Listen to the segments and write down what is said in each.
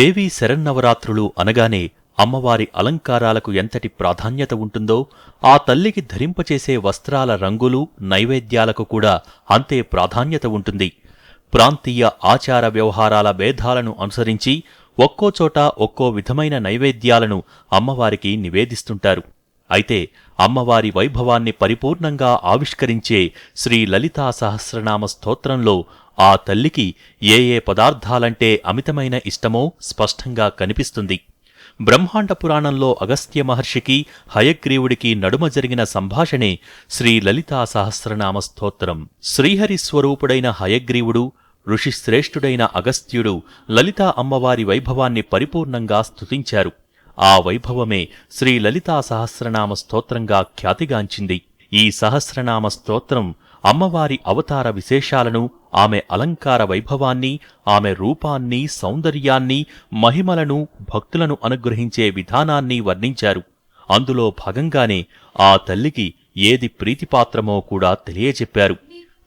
దేవీ శరన్నవరాత్రులు అనగానే అమ్మవారి అలంకారాలకు ఎంతటి ప్రాధాన్యత ఉంటుందో ఆ తల్లికి ధరింపచేసే వస్త్రాల రంగులు నైవేద్యాలకు కూడా అంతే ప్రాధాన్యత ఉంటుంది. ప్రాంతీయ ఆచార వ్యవహారాల భేదాలను అనుసరించి ఒక్కో చోట ఒక్కో విధమైన నైవేద్యాలను అమ్మవారికి నివేదిస్తుంటారు. అయితే అమ్మవారి వైభవాన్ని పరిపూర్ణంగా ఆవిష్కరించే శ్రీ లలితా సహస్రనామ స్తోత్రంలో ఆ తల్లికి ఏ ఏ పదార్థాలంటే అమితమైన ఇష్టమో స్పష్టంగా కనిపిస్తుంది. బ్రహ్మాండ పురాణంలో అగస్త్య మహర్షికి హయగ్రీవుడికి నడుమ జరిగిన సంభాషణే శ్రీ లలితా సహస్రనామ స్తోత్రం. శ్రీహరి స్వరూపుడైన హయగ్రీవుడు ఋషిశ్రేష్ఠుడైన అగస్త్యుడు లలితా అమ్మవారి వైభవాన్ని పరిపూర్ణంగా స్తుతించారు. ఆ వైభవమే శ్రీ లలితా సహస్రనామ స్తోత్రంగా ఖ్యాతిగాంచింది. ఈ సహస్రనామ స్తోత్రం అమ్మవారి అవతార విశేషాలను ఆమె అలంకార వైభవాన్ని ఆమె రూపాన్ని సౌందర్యాన్ని మహిమలను భక్తులను అనుగ్రహించే విధానాన్ని వర్ణించారు. అందులో భాగంగానే ఆ తల్లికి ఏది ప్రీతిపాత్రమో కూడా తెలియచెప్పారు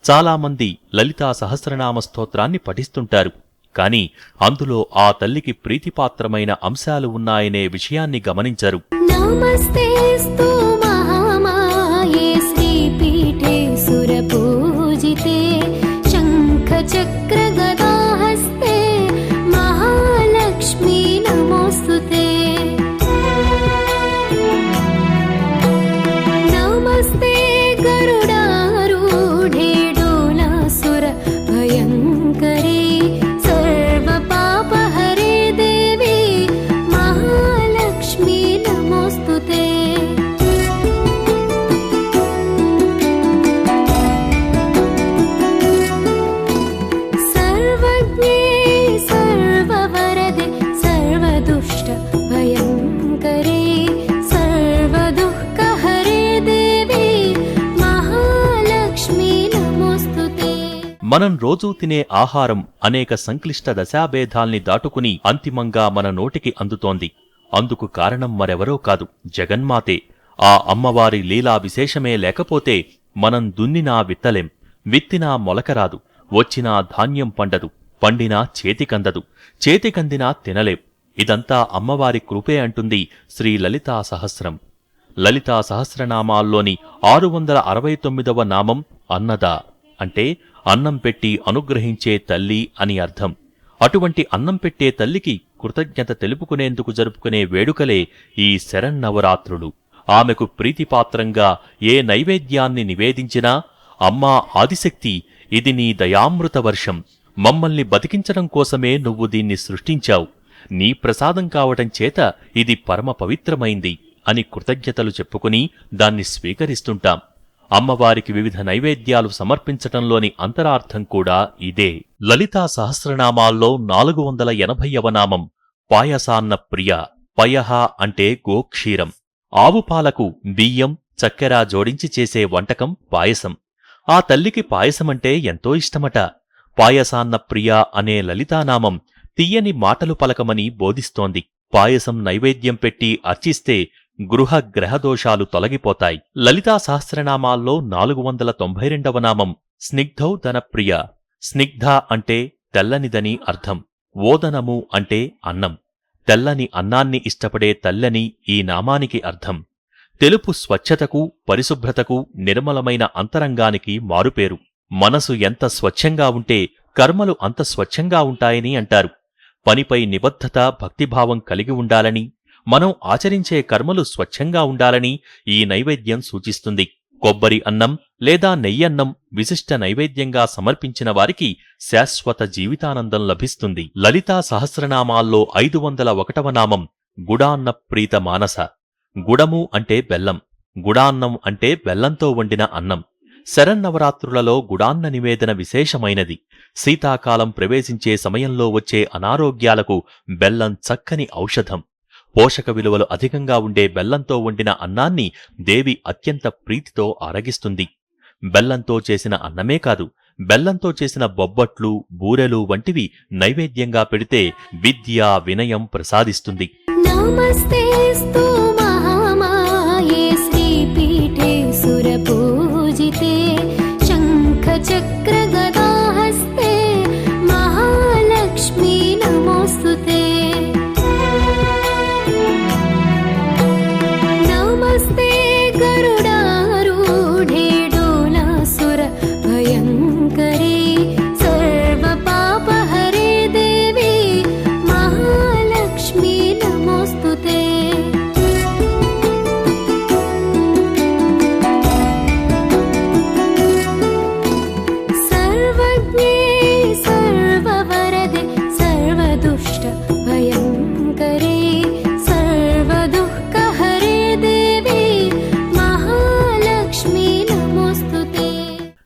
చాలామంది లలితా సహస్రనామ స్తోత్రాన్ని పఠిస్తుంటారు. కాని అందులో ఆ తల్లికి ప్రీతిపాత్రమైన అంశాలు ఉన్నాయనే విషయాన్ని గమనించరు. మహామాయే మనం రోజూ తినే ఆహారం అనేక సంక్లిష్ట దశాభేదాల్ని దాటుకుని అంతిమంగా మన నోటికి అందుతోంది. అందుకు కారణం మరెవరో కాదు జగన్మాతే. ఆ అమ్మవారి లీలా విశేషమే లేకపోతే మనం దున్నినా విత్తలేం విత్తినా మొలకరాదు వచ్చినా ధాన్యం పండదు పండినా చేతికందదు చేతికందినా తినలేం. ఇదంతా అమ్మవారి కృపే అంటుంది శ్రీ లలితా సహస్రం. లలితా సహస్రనామాల్లోని ఆరు వందల అరవై తొమ్మిదవ నామం అన్నదా. అంటే అన్నం పెట్టి అనుగ్రహించే తల్లి అని అర్థం. అటువంటి అన్నం పెట్టే తల్లికి కృతజ్ఞత తెలుపుకునేందుకు జరుపుకునే వేడుకలే ఈ శరన్నవరాత్రులు. ఆమెకు ప్రీతిపాత్రంగా ఏ నైవేద్యాన్ని నివేదించినా అమ్మా ఆదిశక్తి ఇది నీ దయామృత వర్షం. మమ్మల్ని బతికించడం కోసమే నువ్వు దీన్ని సృష్టించావు. నీ ప్రసాదం కావటం చేత ఇది పరమ పవిత్రమైంది అని కృతజ్ఞతలు చెప్పుకుని దాన్ని స్వీకరిస్తుంటాం. అమ్మవారికి వివిధ నైవేద్యాలు సమర్పించటంలోని అంతరార్థం కూడా ఇదే. లలితా సహస్రనామాల్లో నాలుగు వందల ఎనభైవ నామం పాయసాన్న ప్రియ పయహ అంటే గోక్షీరం. ఆవు పాలకు బియ్యం చక్కెర జోడించి చేసే వంటకం పాయసం. ఆ తల్లికి పాయసమంటే ఎంతో ఇష్టమట. పాయసాన్న ప్రియ అనే లలితానామం తీయని మాటలు పలకమని బోధిస్తోంది. పాయసం నైవేద్యం పెట్టి అర్చిస్తే గృహ గ్రహదోషాలు తొలగిపోతాయి. లలితా సహస్రనామాల్లో నాలుగు వందల తొంభై రెండవ నామం స్నిగ్ధౌ ధనప్రియ. స్నిగ్ధ అంటే తెల్లనిదని అర్థం. ఓదనము అంటే అన్నం. తెల్లని అన్నాన్ని ఇష్టపడే తల్లని ఈ నామానికి అర్థం. తెలుపు స్వచ్ఛతకు పరిశుభ్రతకు నిర్మలమైన అంతరంగానికి మారుపేరు. మనసు ఎంత స్వచ్ఛంగా ఉంటే కర్మలు అంత స్వచ్ఛంగా ఉంటాయని అంటారు. పనిపై నిబద్ధత భక్తిభావం కలిగి ఉండాలని మనం ఆచరించే కర్మలు స్వచ్ఛంగా ఉండాలని ఈ నైవేద్యం సూచిస్తుంది. కొబ్బరి అన్నం లేదా నెయ్యన్నం విశిష్ట నైవేద్యంగా సమర్పించిన వారికి శాశ్వత జీవితానందం లభిస్తుంది. లలితా సహస్రనామాల్లో ఐదు వందల ఒకటవ నామం గుడాన్న ప్రీత మానస. గుడము అంటే బెల్లం గుడాన్నం అంటే బెల్లంతో వండిన అన్నం. శరన్నవరాత్రులలో గుడాన్న నివేదన విశేషమైనది. శీతాకాలం ప్రవేశించే సమయంలో వచ్చే అనారోగ్యాలకు బెల్లం చక్కని ఔషధం. పోషక విలువలు అధికంగా ఉండే బెల్లంతో వండిన అన్నాన్ని దేవి అత్యంత ప్రీతితో ఆరగిస్తుంది బెల్లంతో చేసిన అన్నమే కాదు బెల్లంతో చేసిన బొబ్బట్లు బూరెలు వంటివి నైవేద్యంగా పెడితే విద్య వినయం ప్రసాదిస్తుంది. నమస్తే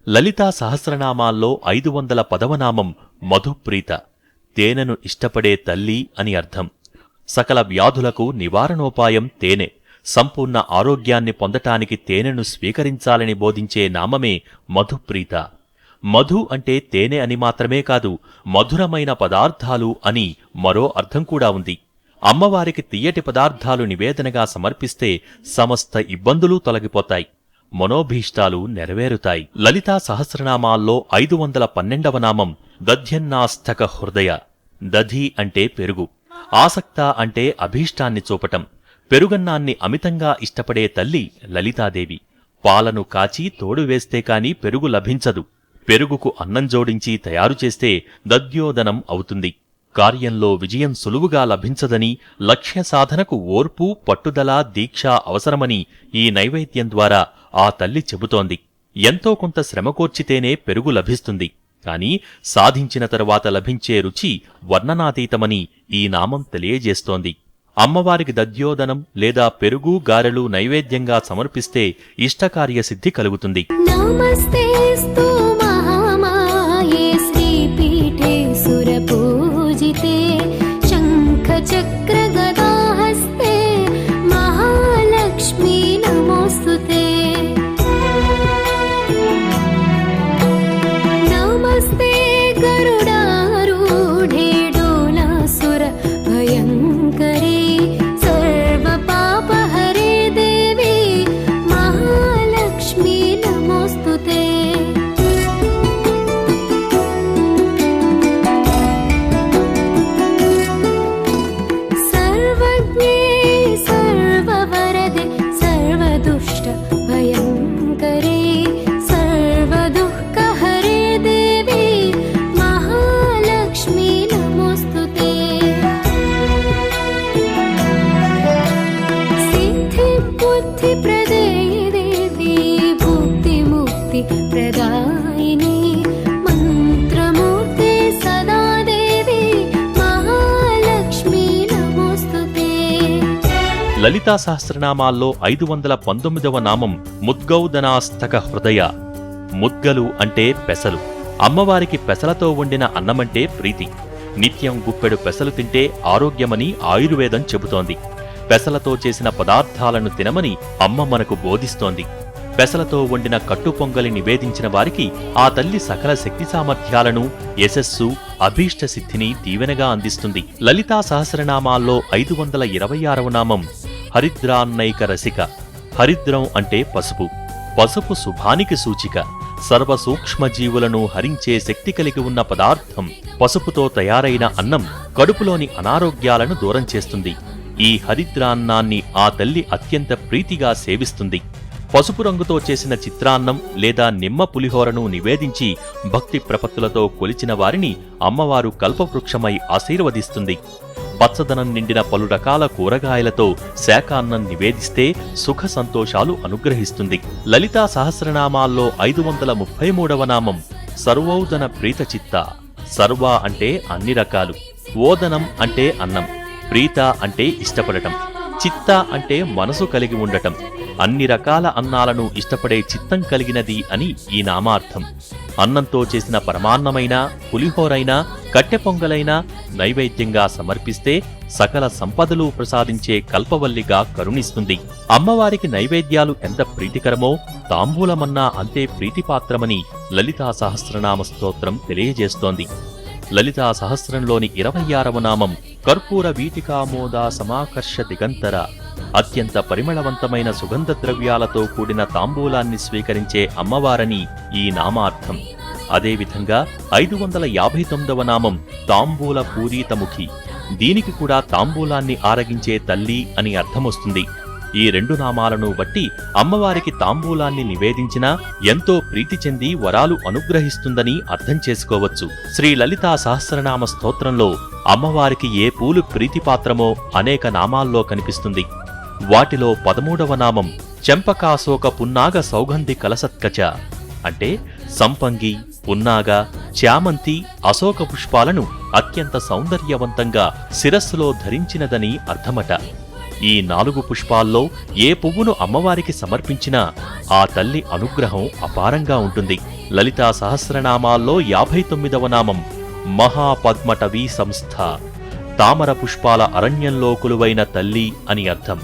లలితా సహస్రనామాల్లో ఐదు వందల పదవనామం మధుప్రీత. తేనెను ఇష్టపడే తల్లి అని అర్థం. సకల వ్యాధులకు నివారణోపాయం తేనె. సంపూర్ణ ఆరోగ్యాన్ని పొందటానికి తేనెను స్వీకరించాలని బోధించే నామమే మధుప్రీత. మధు అంటే తేనె అని మాత్రమే కాదు మధురమైన పదార్థాలు అని మరో అర్థం కూడా ఉంది. అమ్మవారికి తీయటి పదార్థాలు నివేదనగా సమర్పిస్తే సమస్త ఇబ్బందులు తొలగిపోతాయి. మనోభీష్టాలు నెరవేరుతాయి. లలితా సహస్రనామాల్లో ఐదు వందల పన్నెండవ నామం దధ్యన్నాస్తక హృదయ. దధి అంటే పెరుగు. ఆసక్త అంటే అభీష్టాన్ని చూపటం. పెరుగన్నాన్ని అమితంగా ఇష్టపడే తల్లి లలితాదేవి. పాలను కాచి తోడు వేస్తే కాని పెరుగు లభించదు. పెరుగుకు అన్నం జోడించి తయారు చేస్తే దద్యోదనం అవుతుంది. కార్యంలో విజయం సులువుగా లభించదని లక్ష్య సాధనకు ఓర్పు పట్టుదల దీక్ష అవసరమని ఈ నైవేద్యం ద్వారా ఆ తల్లి చెబుతోంది. ఎంతో కొంత శ్రమకూర్చితేనే పెరుగు లభిస్తుంది. కాని సాధించిన తరువాత లభించే రుచి వర్ణనాతీతమని ఈ నామం తెలియజేస్తోంది. అమ్మవారికి దద్యోదనం లేదా పెరుగు గారెలు నైవేద్యంగా సమర్పిస్తే ఇష్టకార్యసిద్ధి కలుగుతుంది. నమస్తే ముక్తి ప్రదేదేవి ముక్తి ప్రదాయిని. మంత్రమూర్తి సదాదేవి మహాలక్ష్మి నమోస్తుతే. లలితా సహస్రనామాల్లో ఐదు వందల పంతొమ్మిదవ నామం ముద్గౌదనాస్తక హృదయ. ముద్గలు అంటే పెసలు. అమ్మవారికి పెసలతో వండిన అన్నమంటే ప్రీతి. నిత్యం గుప్పెడు పెసలు తింటే ఆరోగ్యమని ఆయుర్వేదం చెబుతోంది. పెసలతో చేసిన పదార్థాలను తినమని అమ్మ మనకు బోధిస్తోంది. పెసలతో వండిన కట్టు పొంగలి నివేదించిన వారికి ఆ తల్లి సకల శక్తి సామర్థ్యాలను యశస్సు అభీష్ట సిద్ధిని దీవెనగా అందిస్తుంది. లలితా సహస్రనామాల్లో ఐదు వందల ఇరవై ఆరవ నామం హరిద్రాన్నైక రసిక. హరిద్రం అంటే పసుపు. పసుపు శుభానికి సూచిక. సర్వ సూక్ష్మజీవులను హరించే శక్తి కలిగి ఉన్న పదార్థం పసుపుతో తయారైన అన్నం కడుపులోని అనారోగ్యాలను దూరం చేస్తుంది. ఈ హరిద్రాన్నాన్ని ఆ తల్లి అత్యంత ప్రీతిగా సేవిస్తుంది. పసుపు రంగుతో చేసిన చిత్రాన్నం లేదా నిమ్మ పులిహోరను నివేదించి భక్తి ప్రపత్తులతో కొలిచిన వారిని అమ్మవారు కల్పవృక్షమై ఆశీర్వదిస్తుంది. పచ్చదనం నిండిన పలు రకాల కూరగాయలతో శాకాన్నం నివేదిస్తే సుఖ సంతోషాలు అనుగ్రహిస్తుంది. లలితా సహస్రనామాల్లో ఐదు వందల ముప్పై మూడవ నామం సర్వౌదన ప్రీతచిత్త. సర్వ అంటే అన్ని రకాలు. ఓదనం అంటే అన్నం. ప్రీత అంటే ఇష్టపడటం చిత్త అంటే మనసు కలిగి ఉండటం అన్ని రకాల అన్నాలను ఇష్టపడే చిత్తం కలిగినది అని ఈ నామార్థం. అన్నంతో చేసిన పరమాన్నమైనా పులిహోరైనా కట్టె పొంగలైనా నైవేద్యంగా సమర్పిస్తే సకల సంపదలు ప్రసాదించే కల్పవల్లిగా కరుణిస్తుంది. అమ్మవారికి నైవేద్యాలు ఎంత ప్రీతికరమో తాంబూలమన్నా అంతే ప్రీతిపాత్రమని లలితా సహస్రనామ స్తోత్రం తెలియజేస్తోంది. లలితా సహస్రంలోని ఇరవై ఆరవ నామం కర్పూర వీటికామోద సమాకర్ష దిగంతర. అత్యంత పరిమళవంతమైన సుగంధ ద్రవ్యాలతో కూడిన తాంబూలాన్ని స్వీకరించే అమ్మవారని ఈ నామార్థం. అదేవిధంగా ఐదు వందల యాభై తొమ్మిదవ నామం తాంబూల పూరీతముఖి దీనికి కూడా తాంబూలాన్ని ఆరగించే తల్లి అని అర్థమొస్తుంది. ఈ రెండు నామాలను బట్టి అమ్మవారికి తాంబూలాన్ని నివేదించినా ఎంతో ప్రీతి చెంది వరాలు అనుగ్రహిస్తుందని అర్థం చేసుకోవచ్చు. శ్రీ లలితా సహస్రనామ స్తోత్రంలో అమ్మవారికి ఏ పూలు ప్రీతిపాత్రమో అనేక నామాల్లో కనిపిస్తుంది. వాటిలో పదమూడవ నామం చెంపకాశోక పున్నాగ సౌగంధి కలసత్కచ. అంటే సంపంగి పున్నాగ చామంతి అశోక పుష్పాలను అత్యంత సౌందర్యవంతంగా శిరస్సులో ధరించినదని అర్థమట. ఈ నాలుగు పుష్పాల్లో ఏ పువ్వును అమ్మవారికి సమర్పించినా ఆ తల్లి అనుగ్రహం అపారంగా ఉంటుంది. లలితా సహస్రనామాల్లో యాభై తొమ్మిదవ నామం మహాపద్మటవీ సంస్థ. తామర పుష్పాల అరణ్యంలో కొలువైన తల్లి అని అర్థం.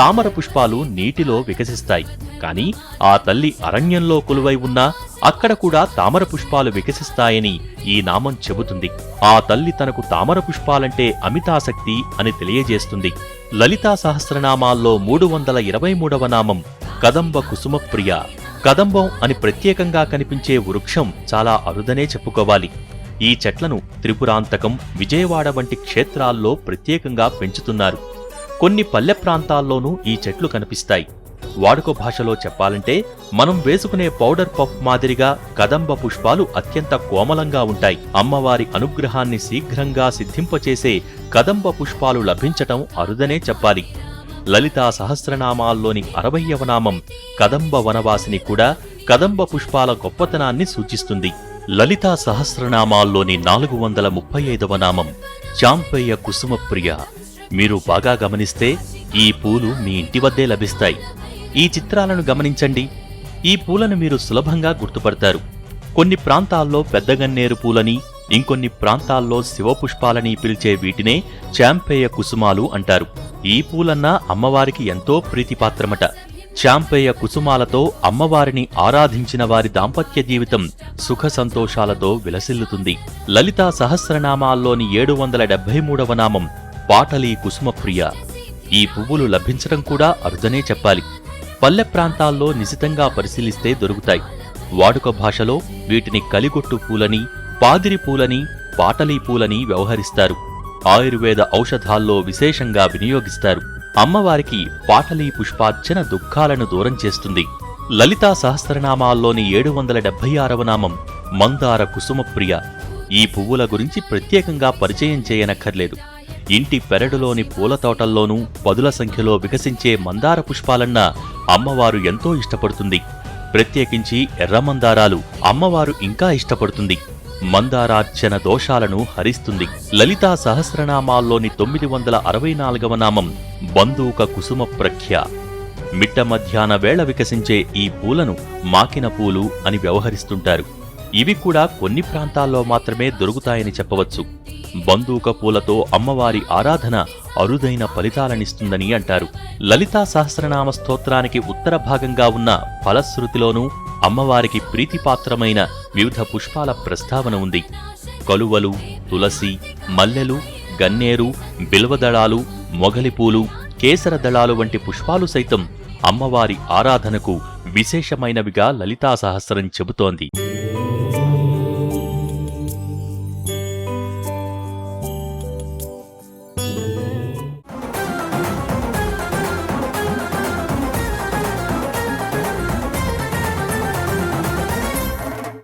తామర పుష్పాలు నీటిలో వికసిస్తాయి. కాని ఆ తల్లి అరణ్యంలో కొలువై ఉన్నా అక్కడ కూడా తామర పుష్పాలు వికసిస్తాయని ఈ నామం చెబుతుంది. ఆ తల్లి తనకు తామర పుష్పాలంటే అమితాసక్తి అని తెలియజేస్తుంది. లలితా సహస్రనామాల్లో మూడు వందల ఇరవై మూడవ నామం కదంబ కుసుమప్రియ. కదంబం అని ప్రత్యేకంగా కనిపించే వృక్షం చాలా అరుదనే చెప్పుకోవాలి. ఈ చెట్లను త్రిపురాంతకం విజయవాడ వంటి క్షేత్రాల్లో ప్రత్యేకంగా పెంచుతున్నారు. కొన్ని పల్లె ప్రాంతాల్లోనూ ఈ చెట్లు కనిపిస్తాయి. వాడుక భాషలో చెప్పాలంటే మనం వేసుకునే పౌడర్ పఫ్ మాదిరిగా కదంబ పుష్పాలు అత్యంత కోమలంగా ఉంటాయి. అమ్మవారి అనుగ్రహాన్ని శీఘ్రంగా సిద్ధింపచేసే కదంబ పుష్పాలు లభించటం అరుదనే చెప్పాలి. లలితా సహస్రనామాల్లోని అరవయ్యవ నామం కదంబ వనవాసిని కూడా కదంబ పుష్పాల గొప్పతనాన్ని సూచిస్తుంది. లలితా సహస్రనామాల్లోని నాలుగు వందల ముప్పై ఐదవ నామం చాంపేయ కుసుమప్రియ. మీరు బాగా గమనిస్తే ఈ పూలు మీ ఇంటి వద్దే లభిస్తాయి. ఈ చిత్రాలను గమనించండి. ఈ పూలను మీరు సులభంగా గుర్తుపడతారు. కొన్ని ప్రాంతాల్లో పెద్దగన్నేరు పూలని ఇంకొన్ని ప్రాంతాల్లో శివపుష్పాలని పిలిచే వీటినే చాంపేయ కుసుమాలు అంటారు. ఈ పూలన్నా అమ్మవారికి ఎంతో ప్రీతిపాత్రమట. చాంపేయ కుసుమాలతో అమ్మవారిని ఆరాధించిన వారి దాంపత్య జీవితం సుఖ సంతోషాలతో విలసిల్లుతుంది. లలితా సహస్రనామాల్లోని ఏడు వందల డెబ్బై మూడవ నామం పాటలీ కుసుమప్రియ. ఈ పువ్వులు లభించడం కూడా అరుదనే చెప్పాలి. పల్లె ప్రాంతాల్లో నిశితంగా పరిశీలిస్తే దొరుకుతాయి. వాడుక భాషలో వీటిని కలిగొట్టు పూలని పాదిరి పూలని పాటలీ పూలని వ్యవహరిస్తారు. ఆయుర్వేద ఔషధాల్లో విశేషంగా వినియోగిస్తారు. అమ్మవారికి పాటలీ పుష్పార్చన దుఃఖాలను దూరం చేస్తుంది. లలితా సహస్రనామాల్లోని ఏడు వందల డెబ్బై ఆరవ నామం మందార కుసుమప్రియ. ఈ పువ్వుల గురించి ప్రత్యేకంగా పరిచయం చేయనక్కర్లేదు. ఇంటి పెరడులోని పూల తోటల్లోనూ పదుల సంఖ్యలో వికసించే మందార పుష్పాలన్నా అమ్మవారు ఎంతో ఇష్టపడుతుంది. ప్రత్యేకించి ఎర్రమందారాలు అమ్మవారు ఇంకా ఇష్టపడుతుంది. మందారార్చన దోషాలను హరిస్తుంది. లలితా సహస్రనామాల్లోని తొమ్మిది వందల అరవై నాలుగవ నామం బందూక కుసుమ ప్రఖ్య. మిట్ట మధ్యాహ్న వేళ వికసించే ఈ పూలను మాకిన పూలు అని వ్యవహరిస్తుంటారు. ఇవి కూడా కొన్ని ప్రాంతాల్లో మాత్రమే దొరుకుతాయని చెప్పవచ్చు. బందూక పూలతో అమ్మవారి ఆరాధన అరుదైన ఫలితాలనిస్తుందని అంటారు. లలితా సహస్రనామ స్తోత్రానికి ఉత్తర భాగంగా ఉన్న ఫలశ్రుతిలోనూ అమ్మవారికి ప్రీతిపాత్రమైన వివిధ పుష్పాల ప్రస్తావన ఉంది. కలువలు తులసి మల్లెలు గన్నేరు బిల్వదళాలు మొగలిపూలు కేసర దళాలు వంటి పుష్పాలు సైతం అమ్మవారి ఆరాధనకు విశేషమైనవిగా లలితా సహస్రం చెబుతోంది.